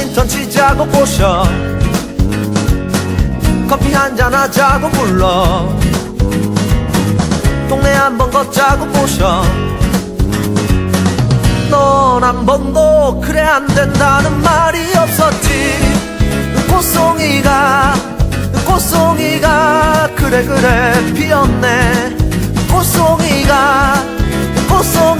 가자고 꼬셔. 커피 한잔 하자고 불러. 동네 한번 걷자고 꼬셔. 넌 한 번도 그래 안 된다는 말이 없었지. 꽃송이가 꽃송이가 그래 그래 피었네. 꽃송이가 꽃송이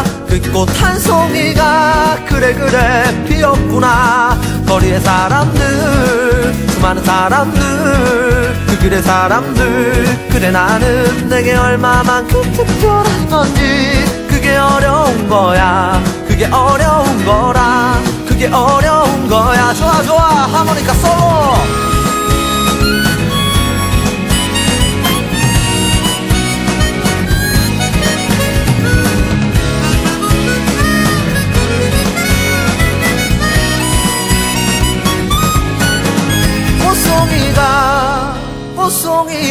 그꽃한 송이가 그래 그래 피었구나. 거리의 사람들 수많은 사람들 그 길의 사람들. 그래 나는 내게 얼마만큼 특별한 건지. 그게 어려운 거야. 그게 어려운 거라. 그게 어려운 거야. 좋아 좋아. 하모니카 솔로